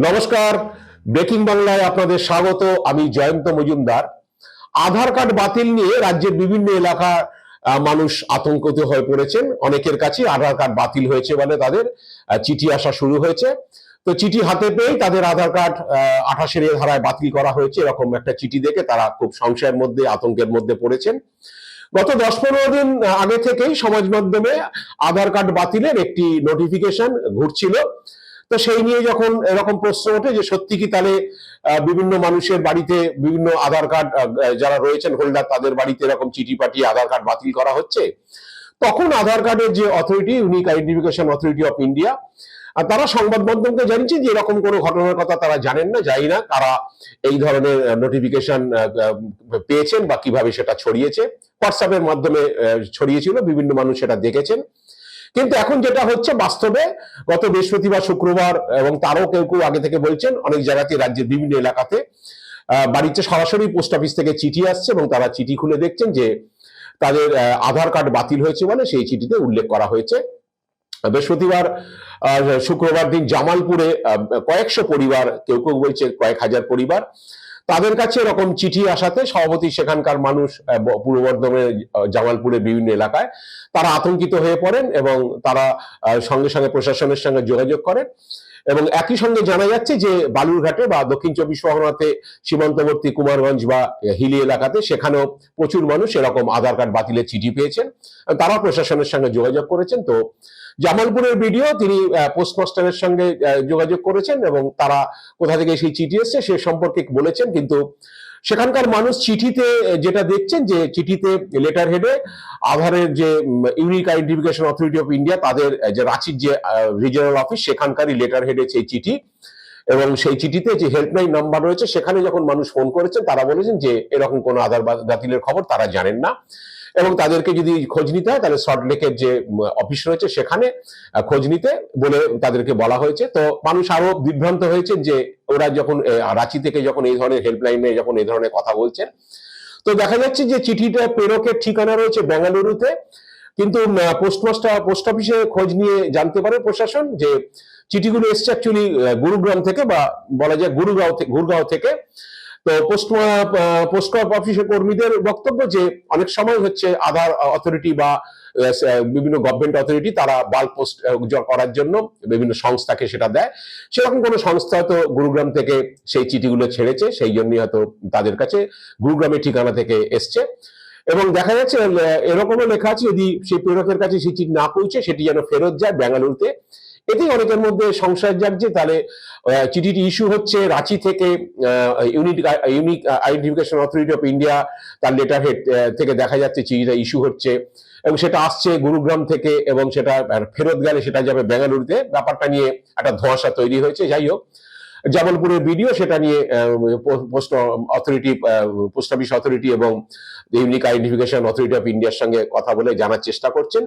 নমস্কার। ব্রেকিং বাংলায় আপনাদের স্বাগত। আমি জয়ন্ত মজুমদার। আধার কার্ড বাতিল নিয়ে রাজ্যের বিভিন্ন এলাকা মানুষ আতঙ্কিত হয়ে পড়েছেন। অনেকের কাছে আধার কার্ড বাতিল হয়েছে বলে তাদের চিঠি আসা শুরু হয়েছে। তো চিঠি হাতে পেয়েই তাদের আধার কার্ড আঠাশের ধারায় বাতিল করা হয়েছে। এরকম একটা চিঠি দেখে তারা খুব সংশয়ের মধ্যে, আতঙ্কের মধ্যে পড়েছেন। গত দশ পনেরো দিন আগে থেকেই সমাজ মাধ্যমে আধার কার্ড বাতিলের একটি নোটিফিকেশন ঘুরছিল। তো সেই নিয়ে যখন এরকম প্রশ্ন ওঠে যে সত্যি কি তাহলে বিভিন্ন মানুষের বাড়িতে বিভিন্ন আধার কার্ড যারা রয়েছেন, হোল্ডার তাদের বাড়িতে এরকম চিঠি পাঠিয়ে আধার কার্ড বাতিল করা হচ্ছে? তখন আধার কার্ডের যে authority unique identification authority of India আর তারা সংবাদ মাধ্যমকে জানিয়েছে যে এরকম কোনো ঘটনার কথা তারা জানেন না জানি না তারা এই ধরনের নোটিফিকেশন পেয়েছেন বা কীভাবে সেটা ছড়িয়েছে। হোয়াটসঅ্যাপের মাধ্যমে ছড়িয়েছিল, বিভিন্ন মানুষ সেটা দেখেছেন। কিন্তু এখন যেটা হচ্ছে বাস্তবে, গত বৃহস্পতিবার, শুক্রবার এবং তারও কেউ কেউ আগে থেকে বলছেন, অনেক জায়গাতে রাজ্যের বিভিন্ন এলাকাতে বাড়িতে সরাসরি পোস্ট অফিস থেকে চিঠি আসছে এবং তারা চিঠি খুলে দেখছেন যে তাদের আধার কার্ড বাতিল হয়েছে বলে সেই চিঠিতে উল্লেখ করা হয়েছে। বৃহস্পতিবার শুক্রবার দিন জামালপুরে কয়েকশো পরিবার, কেউ কেউ বলছে কয়েক হাজার পরিবার তাদের কাছে এরকম চিঠি আসাতে সভাপতি সেখানকার মানুষ পূর্ব বর্ধমানের জামালপুরের বিভিন্ন এলাকায় তারা আতঙ্কিত হয়ে পড়েন এবং তারা সঙ্গে সঙ্গে প্রশাসনের সঙ্গে যোগাযোগ করেন। এবং একই সঙ্গে জানা যাচ্ছে যে বালুরঘাটে বা দক্ষিণ চব্বিশ পরগনাতে সীমান্তবর্তী কুমারগঞ্জ বা হিলি এলাকাতে সেখানেও প্রচুর মানুষ এরকম আধার কার্ড বাতিলের চিঠি পেয়েছেন। তারা প্রশাসনের সঙ্গে যোগাযোগ করেছেন। তো জামালপুরের ভিডিও তিনি পোস্টমাস্টারের সঙ্গে যোগাযোগ করেছেন এবং তারা কোথা থেকে সেই চিঠি এসছে সে সম্পর্কে বলেছেন। কিন্তু সেখানকার মানুষ চিঠিতে, যেটা দেখছেন যে চিঠিতে লেটার হেডে আধারের যে unique identification authority of India তাদের যে রাঁচির যে রিজিওনাল অফিস সেখানকারই লেটার হেডে সেই চিঠি এবং সেই চিঠিতে যে হেল্পলাইন নাম্বার রয়েছে, সেখানে যখন মানুষ ফোন করেছেন, তারা বলেছেন যে এরকম কোনো আধার বাতিলের খবর তারা জানেন না। এবং তাদেরকে যদি খোঁজ নিতে হয়, তাহলে সল্টলেকের যে অফিস রয়েছে, সেখানে খোঁজ নিতে বলে তাদেরকে বলা হয়েছে। তো মানুষ আরও বিভ্রান্ত হয়েছে যে, ওরা যখন রাঁচি থেকে যখন এই ধরনের হেল্পলাইনে যখন এই ধরনের কথা বলছেন, তো দেখা যাচ্ছে যে চিঠিটা প্রেরকের ঠিকানা রয়েছে বেঙ্গালুরুতে। কিন্তু পোস্টমাস্টার, পোস্ট অফিসে খোঁজ নিয়ে জানতে পারে প্রশাসন যে, চিঠিগুলো এসছে অ্যাকচুয়ালি গুরুগ্রাম থেকে বা বলা যায় গুরুগাঁও থেকে, গুরগাঁও থেকে। তো পোস্ট পোস্ট অফিসের কর্মীদের বক্তব্য যে অনেক সময় হচ্ছে আধার অথরিটি বা বিভিন্ন গভর্নমেন্ট অথরিটি তারা বাল পোস্ট করার জন্য বিভিন্ন সংস্থাকে সেটা দেয়। সেরকম কোনো সংস্থা হয়তো গুরুগ্রাম থেকে সেই চিঠিগুলো ছেড়েছে, সেই জন্যই হয়তো তাদের কাছে গুরুগ্রামের ঠিকানা থেকে এসছে। এবং দেখা যাচ্ছে এরকমও লেখা আছে, যদি সেই প্রেরকের কাছে সেই চিঠি না পৌঁছে, সেটি যেন ফেরত যায় বেঙ্গালুরুতে। এতেই অনেকের মধ্যে সংশয় জাগছে। তাহলে চিঠিটি ইস্যু হচ্ছে রাঁচি থেকে unique unique identification authority of India তার লেটার হেড থেকে দেখা যাচ্ছে চিঠিটা ইস্যু হচ্ছে। এবং সেটা আসছে গুরুগ্রাম থেকে এবং সেটা ফেরত গেলে সেটা যাবে বেঙ্গালুরুতে। ব্যাপারটা নিয়ে একটা ধোঁয়াশা তৈরি হয়েছে। যাই হোক জামালপুরের ভিডিও সেটা নিয়ে post authority post office authority এবং ইউনিক আইডেন্টিফিকেশন অথরিটি অফ ইন্ডিয়ার সঙ্গে কথা বলে জানার চেষ্টা করছেন।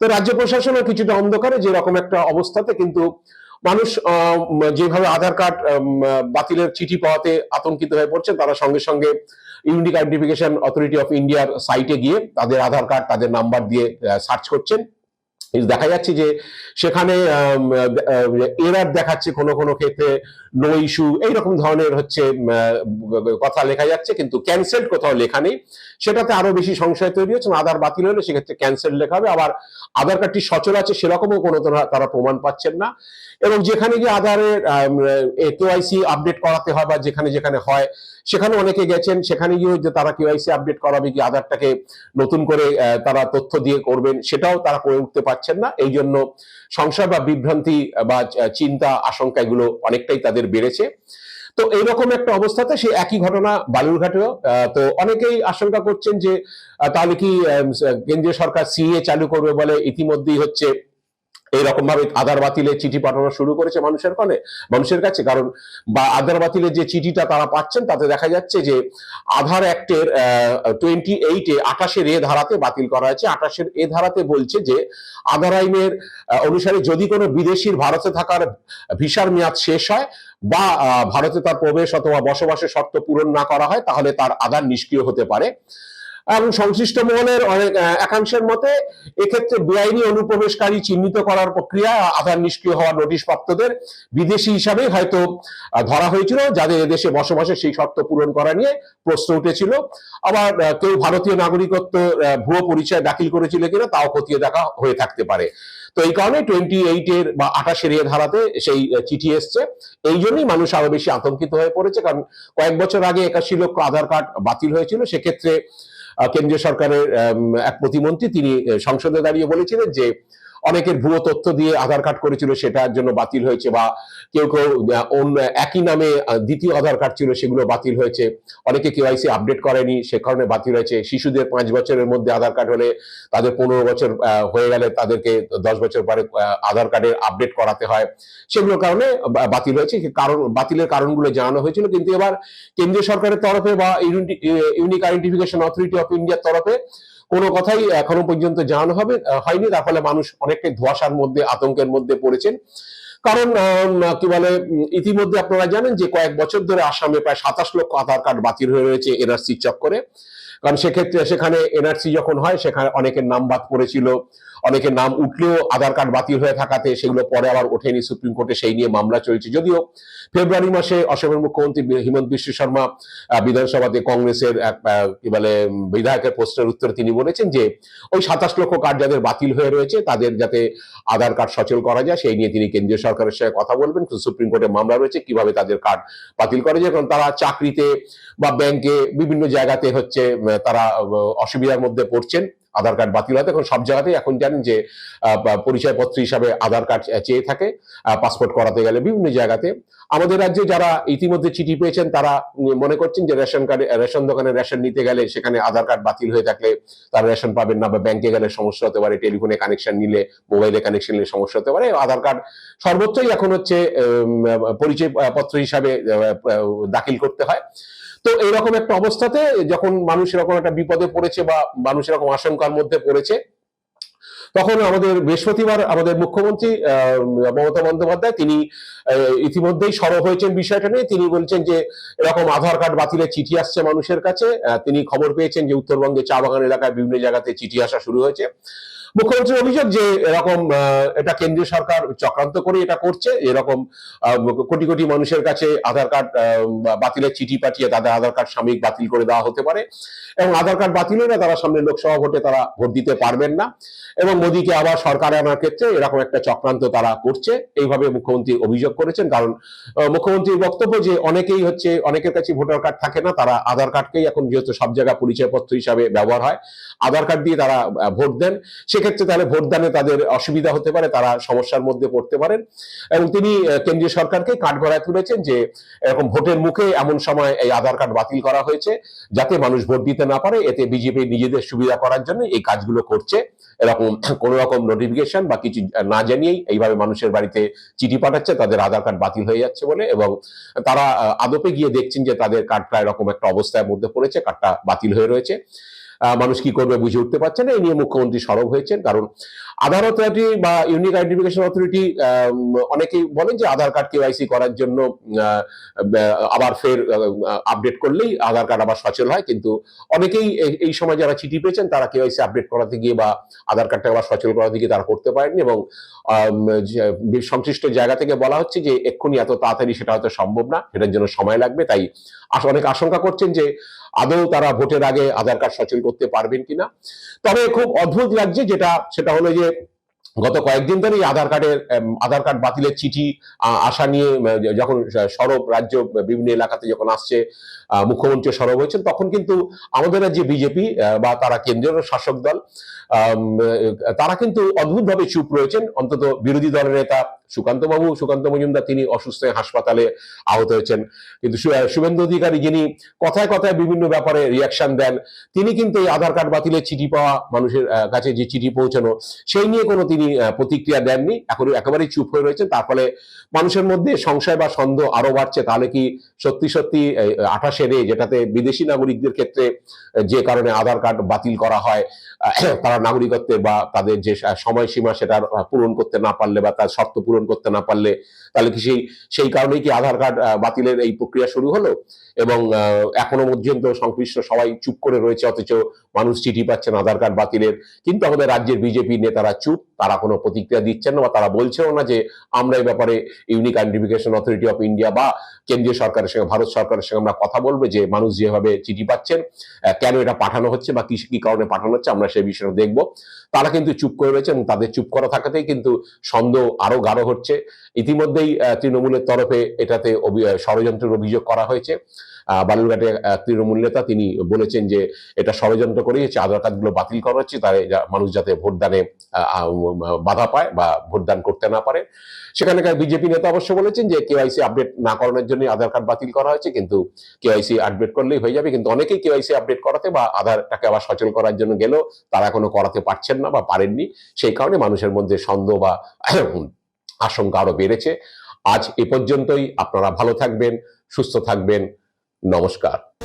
তো রাজ্য প্রশাসনও কিছুটা অন্ধকারে যেরকম একটা অবস্থাতে কিন্তু মানুষ যেভাবে আধার কার্ড বাতিলের চিঠি পাওয়াতে আতঙ্কিত হয়ে পড়ছেন, তারা সঙ্গে সঙ্গে ইউনিক আইডেন্টিফিকেশন অথরিটি অফ ইন্ডিয়ার সাইটে গিয়ে তাদের আধার কার্ড, তাদের নাম্বার দিয়ে সার্চ করছেন। দেখা যাচ্ছে যে সেখানে এরার দেখাচ্ছে কোনো কোনো ক্ষেত্রে নো ইস্যু এইরকম ধরনের হচ্ছে কথা লেখা যাচ্ছে, কিন্তু ক্যান্সেলড কোথাও লেখা নেই। সেটাতে আরও বেশি সংশয় তৈরি হচ্ছে আধার বাতিল হলে সেক্ষেত্রে ক্যান্সেল লেখা হবে। আবার আধার কার্ডটি সচল আছে, সেরকমও কোনো তারা- প্রমাণ পাচ্ছেন না। এবং যেখানে গিয়ে আধারের কেওয়াইসি আপডেট করাতে হয় বা যেখানে যেখানে হয়, সেখানে অনেকে গেছেন, সেখানে গিয়ে যে তারা কেওয়াইসি আপডেট করাবে কি আধারটাকে নতুন করে তারা তথ্য দিয়ে করবেন, সেটাও তারা করে উঠতে পারছেন না। এই জন্য সংশয় বা বিভ্রান্তি বা চিন্তা আশঙ্কা এগুলো অনেকটাই তাদের বেড়েছে। তো এইরকম একটা অবস্থাতে সেই একই ঘটনা বালুরঘাটেও তো অনেকেই আশঙ্কা করছেন যে তাহলে কি কেন্দ্রীয় সরকার সিএ চালু করবে বলে ইতিমধ্যেই হচ্ছে এইরকম ভাবে আধার বাতিলের চিঠি পাঠানো শুরু করেছে মানুষের কানে, মানুষের কাছে। কারণ বা আধার বাতিলের যে চিঠিটা তারা পাচ্ছেন, তাতে দেখা যাচ্ছে যে আধার অ্যাক্টের টোয়েন্টি এইটে আঠাশের এ ধারাতে বাতিল করা হয়েছে। আঠাশের এ ধারাতে বলছে যে আধার আইনের অনুসারে যদি কোনো বিদেশির ভারতে থাকার ভিসার মেয়াদ শেষ হয় বা ভারতে তার প্রবেশ অথবা বসবাসের শর্ত পূরণ না করা হয়, তাহলে তার আধার নিষ্ক্রিয় হতে পারে। এবং সংশ্লিষ্ট মহলের অনেক একাংশের মতে এক্ষেত্রে বেআইনি অনুপ্রবেশকারী চিহ্নিত করার প্রক্রিয়া আধার নিষ্ক্রিয় হওয়ার নোটিশ প্রাপ্তদের বিদেশি হিসাবে হয়তো ধরা হয়েছিল, যাদের এদেশে বসবাসে সেই শর্ত পূরণ করা নিয়ে প্রশ্ন উঠেছিল। আবার কেউ ভারতীয় নাগরিকত্ব ভুয়ো পরিচয় দাখিল করেছিল কিনা তাও খতিয়ে দেখা হয়ে থাকতে পারে। তো এই কারণে টোয়েন্টি এইটের বা আঠাশের এ ধারাতে সেই চিঠি এসছে। এই জন্যই মানুষ আরও বেশি আতঙ্কিত হয়ে পড়েছে, কারণ কয়েক বছর আগে একাশি লক্ষ আধার কার্ড বাতিল হয়েছিল। সেক্ষেত্রে কেন্দ্রীয় সরকারের এক প্রতিমন্ত্রী তিনি সংসদে দাঁড়িয়ে বলেছিলেন যে অনেকের ভুয়ো তথ্য দিয়ে আধার কার্ড করেছিল, সেটার জন্য বাতিল হয়েছে বা কেউ কেউ অন্য একই নামে দ্বিতীয় আধার কার্ড ছিল, সেগুলো বাতিল হয়েছে। অনেকে কেওয়াইসি আপডেট করেনি, সে কারণে বাতিল হয়েছে। শিশুদের পাঁচ বছরের মধ্যে আধার কার্ড হলে তাদের পনেরো বছর হয়ে গেলে তাদেরকে দশ বছর পরে আধার কার্ডের আপডেট করাতে হয়। সেগুলোর কারণে বাতিল হয়েছে। কারণ, বাতিলের কারণগুলো জানানো হয়েছিল, কিন্তু এবার কেন্দ্রীয় সরকারের তরফে বা ইউনিক আইডেন্টিফিকেশন অথরিটি অফ ইন্ডিয়ার তরফে কোনো কথাই এখনও পর্যন্ত জানানো হবে হয়নি। তার ফলে মানুষ অনেকটাই ধোয়াশার মধ্যে, আতঙ্কের মধ্যে পড়েছেন। কারণ কি বলে ইতিমধ্যে আপনারা জানেন যে কয়েক বছর ধরে আসামে প্রায় সাতাশ লক্ষ আধার কার্ড বাতিল হয়ে রয়েছে এনআরসি চক্করে। কারণ সেক্ষেত্রে সেখানে এনআরসি যখন হয়, সেখানে অনেকের নাম বাদ পড়েছিল, অনেকের নাম উঠলেও আধার কার্ড বাতিল হয়ে থাকাতে সেগুলো পরে আবার ওঠেনি সুপ্রিম কোর্টে, সেই নিয়ে মামলা চলছে। যদিও ফেব্রুয়ারি মাসে অসমের মুখ্যমন্ত্রী হিমন্ত বিশ্ব শর্মা বিধানসভাতে কংগ্রেসের কি বলে, বিধায়কের প্রশ্নের উত্তরে তিনি বলেছেন যে, ওই সাতাশ লক্ষ কার্ড যাদের বাতিল হয়ে রয়েছে, তাদের যাতে আধার কার্ড সচল করা যায়, সেই নিয়ে তিনি কেন্দ্রীয় সরকারের সঙ্গে কথা বলবেন। সুপ্রিম কোর্টে মামলা রয়েছে, কীভাবে তাদের কার্ড বাতিল করা যায়? কারণ তারা চাকরিতে বা ব্যাংকে বিভিন্ন জায়গাতে হচ্ছে তারা অসুবিধার মধ্যে পড়ছেন আধার কার্ড বাতিল হয় এখন সব জায়গাতেই এখন জানেন যে পরিচয়পত্র হিসাবে আধার কার্ড চেয়ে থাকে পাসপোর্ট করাতে গেলে বিভিন্ন জায়গাতে। আমাদের রাজ্যে যারা ইতিমধ্যে চিঠি পেয়েছেন তারা মনে করছেন যে রেশন কার্ডে রেশন দোকানে রেশন নিতে গেলে সেখানে আধার কার্ড বাতিল হয়ে থাকলে তারা রেশন পাবেন না বা ব্যাংকে গেলে সমস্যা হতে পারে টেলিফোনে কানেকশন নিলে মোবাইলে কানেকশন নিলে সমস্যা হতে পারে। আধার কার্ড সর্বোচ্চই এখন হচ্ছে উম, পরিচয় পত্র হিসাবে দাখিল করতে হয়। তো এইরকম একটা অবস্থাতে যখন মানুষ এরকম একটা বিপদে পড়েছে বা মানুষ এরকম আশঙ্কার মধ্যে পড়েছে, তখন আমাদের বৃহস্পতিবার আমাদের মুখ্যমন্ত্রী মমতা বন্দ্যোপাধ্যায় তিনি ইতিমধ্যেই সরব হয়েছেন বিষয়টা নিয়ে। তিনি বলছেন যে এরকম আধার কার্ড বাতিলের চিঠি আসছে মানুষের কাছে। তিনি খবর পেয়েছেন যে উত্তরবঙ্গে চা বাগান এলাকায় বিভিন্ন জায়গাতে চিঠি আসা শুরু হয়েছে। মুখ্যমন্ত্রীর অভিযোগ যে এরকম এটা কেন্দ্রীয় সরকার চক্রান্ত করে এটা করছে। এরকম কোটি কোটি মানুষের কাছে আধার কার্ড বাতিলের চিঠি পাঠিয়ে তাদের আধার কার্ড সাময়িক বাতিল করে দেওয়া হতে পারে এবং আধার কার্ড বাতিল হলে তারা সামনে লোকসভা ভোটে তারা ভোট দিতে পারবেন না এবং মোদীকে আবার সরকারে আনার ক্ষেত্রে এরকম একটা চক্রান্ত তারা করছে। এইভাবে মুখ্যমন্ত্রী অভিযোগ করেছেন কারণ মুখ্যমন্ত্রীর বক্তব্য যে অনেকেই হচ্ছে, অনেকের কাছে ভোটার কার্ড থাকে না, তারা আধার কার্ডকেই এখন যেহেতু সব জায়গায় পরিচয়পত্র হিসাবে ব্যবহার হয়, আধার কার্ড দিয়ে তারা ভোট দেন। সেক্ষেত্রে তাহলে ভোটদানে তাদের অসুবিধা হতে পারে, তারা সমস্যার মধ্যে পড়তে পারেন। এবং তিনি কেন্দ্রীয় সরকারকে কাঠগড়ায় তুলেছেন যে, এরকম ভোটের মুখে এমন সময় এই আধার কার্ড বাতিল করা হয়েছে যাতে মানুষ ভোট দিতে না পারে। এতে বিজেপি নিজেদের সুবিধা করার জন্য এই কাজগুলো করছে। এরকম কোন রকম নোটিফিকেশন বা কিছু না জানিয়েই এইভাবে মানুষের বাড়িতে চিঠি পাঠাচ্ছে, তাদের আধার কার্ড বাতিল হয়ে যাচ্ছে বলে এবং তারা আদপে গিয়ে দেখছেন যে তাদের কার্ডটা এরকম একটা অবস্থার মধ্যে পড়েছে, কার্ডটা বাতিল হয়ে রয়েছে। মানুষ কি করবে বুঝে উঠতে পারছে না। এই নিয়ে মুখ্যমন্ত্রী সরব হয়েছেন কারণ আধার অথরিটি বা ইউনিক আইডেন্টিফিকেশন অথরিটি অনেকেই বলেন যে আধার কার্ড কেওয়াইসি করার জন্য আবার ফের আপডেট করলেই আধার কার্ড আবার সচল হয়। কিন্তু অনেকেই এই- সময় যারা চিঠি পেয়েছেন, তারা কেওয়াইসি আপডেট করাতে গিয়ে বা আধার কার্ডটা আবার সচল করাতে গিয়ে তারা করতে পারেননি এবং সংশ্লিষ্ট জায়গা থেকে বলা হচ্ছে যে এক্ষুনি এত তাড়াতাড়ি সেটা হয়তো সম্ভব না, সেটার জন্য সময় লাগবে। তাই অনেক আশঙ্কা করছেন যে আদৌ তারা ভোটের আগে আধার কার্ড সচল করতে পারবেন কিনা। তবে খুব অদ্ভুত লাগছে যেটা, সেটা হলো যে get গত কয়েকদিন ধরেই আধার কার্ডের আধার কার্ড বাতিলের চিঠি আসা নিয়ে যখন সরব রাজ্য, বিভিন্ন এলাকাতে যখন আসছে মুখ্যমন্ত্রী সরব হয়েছেন, তখন কিন্তু আমাদের রাজ্যে বিজেপি বা তারা কেন্দ্রীয় শাসক দল তারা কিন্তু অদ্ভুতভাবে চুপ রয়েছেন। অন্তত বিরোধী দলের নেতা সুকান্ত বাবু, সুকান্ত মজুমদার তিনি অসুস্থ হাসপাতালে আহত হয়েছেন। কিন্তু শুভেন্দু অধিকারী যিনি কথায় কথায় বিভিন্ন ব্যাপারে রিয়াকশন দেন, তিনি কিন্তু এই আধার কার্ড বাতিলের চিঠি পাওয়া মানুষের কাছে যে চিঠি পৌঁছানো, সেই নিয়ে কোনো তিনি আহ, প্রতিক্রিয়া দেননি। এখন একেবারেই চুপ হয়ে রয়েছেন। তার ফলে মানুষের মধ্যে সংশয় বা সন্দেহ আরও বাড়ছে। তাহলে কি সত্যি সত্যি আঠাশে রে যেটাতে বিদেশি নাগরিকদের ক্ষেত্রে যে কারণে আধার কার্ড বাতিল করা হয় তারা নাগরিকত্বের বা তাদের যে সময়সীমা সেটা পূরণ করতে না পারলে বা তার শর্ত পূরণ করতে না পারলে তাহলে কি সেই সেই কারণেই কি আধার কার্ড বাতিলের এই প্রক্রিয়া শুরু হলো? এবং এখনও পর্যন্ত সংশ্লিষ্ট সবাই চুপ করে রয়েছে অথচ মানুষ চিঠি পাচ্ছেন আধার কার্ড বাতিলের। কিন্তু আমাদের রাজ্যের বিজেপি নেতারা চুপ তারা কোনো প্রতিক্রিয়া দিচ্ছেন না বা তারা বলছেও না যে আমরা এই ব্যাপারে unique identification authority of India বা কেন্দ্রীয় সরকারের সঙ্গে, ভারত সরকারের সঙ্গে আমরা কথা বলব, যে মানুষ যেভাবে চিঠি পাচ্ছেন কেন এটা পাঠানো হচ্ছে বা কি কি কারণে পাঠানো হচ্ছে আমরা সেই বিষয়টা দেখব। তারা কিন্তু চুপ করে রয়েছে এবং তাদের চুপ করা থাকাতেই কিন্তু সন্দেহ আরও গাঢ় হচ্ছে। ইতিমধ্যেই তৃণমূলের তরফে এটাতে ষড়যন্ত্রের অভিযোগ করা হয়েছে। বালুরঘাটে তৃণমূল নেতা তিনি বলেছেন যে এটা ষড়যন্ত্র করেই হচ্ছে আধার কার্ডগুলো বাতিল করা হচ্ছে তাই মানুষ যাতে ভোটদানে বাধা পায় বা ভোটদান করতে না পারে। সেখানকার বিজেপি নেতা অবশ্য বলেছেন যে কেওয়াইসি আপডেট না করানোর জন্য আধার কার্ড বাতিল করা হয়েছে, কিন্তু কেওয়াইসি আপডেট করলেই হয়ে যাবে। কিন্তু অনেকেই কেওয়াইসি আপডেট করাতে বা আধারটাকে আবার সচল করার জন্য গেলেও তারা এখনও করাতে পারছেন না বা পারেননি। সেই কারণে মানুষের মধ্যে সন্দেহ বা আশঙ্কা আরও বেড়েছে। আজ এ পর্যন্তই। আপনারা ভালো থাকবেন, সুস্থ থাকবেন। নমস্কার।